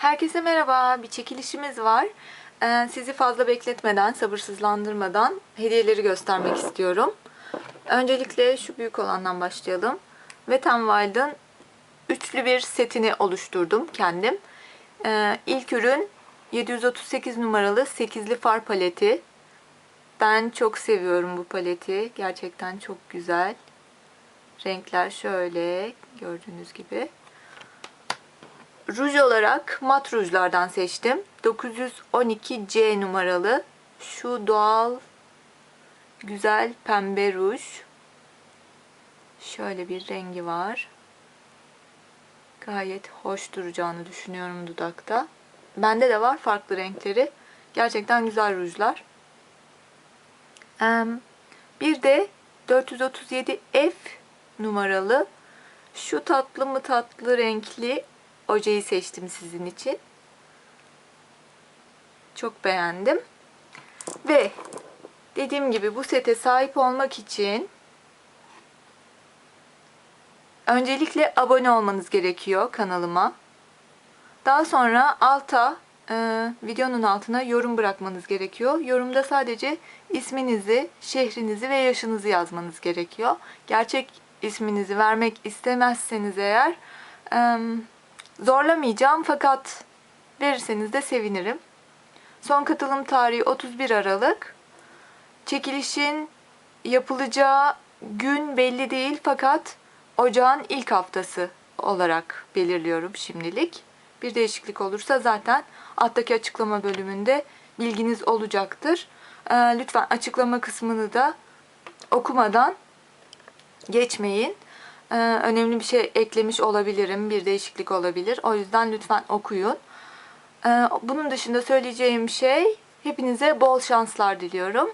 Herkese merhaba. Bir çekilişimiz var. Ee, sizi fazla bekletmeden, sabırsızlandırmadan hediyeleri göstermek istiyorum. Öncelikle şu büyük olandan başlayalım. Wet n Wild'ın üçlü bir setini oluşturdum kendim. Ee, ilk ürün 738 numaralı 8'li far paleti. Ben çok seviyorum bu paleti. Gerçekten çok güzel. Renkler şöyle gördüğünüz gibi. Ruj olarak mat rujlardan seçtim. 912C numaralı şu doğal güzel pembe ruj. Şöyle bir rengi var. Gayet hoş duracağını düşünüyorum dudakta. Bende de var farklı renkleri. Gerçekten güzel rujlar. Bir de 437F numaralı şu tatlı mı tatlı renkli ojeyi seçtim sizin için. Çok beğendim. Ve dediğim gibi bu sete sahip olmak için öncelikle abone olmanız gerekiyor kanalıma. Daha sonra alta e, videonun altına yorum bırakmanız gerekiyor. Yorumda sadece isminizi, şehrinizi ve yaşınızı yazmanız gerekiyor. Gerçek isminizi vermek istemezseniz eğer e, zorlamayacağım fakat verirseniz de sevinirim. Son katılım tarihi 31 Aralık. Çekilişin yapılacağı gün belli değil fakat ocağın ilk haftası olarak belirliyorum şimdilik. Bir değişiklik olursa zaten alttaki açıklama bölümünde bilginiz olacaktır. Ee, lütfen açıklama kısmını da okumadan geçmeyin. Ee, önemli bir şey eklemiş olabilirim. Bir değişiklik olabilir. O yüzden lütfen okuyun. Ee, bunun dışında söyleyeceğim şey hepinize bol şanslar diliyorum.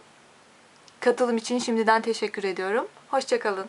Katılım için şimdiden teşekkür ediyorum. Hoşçakalın.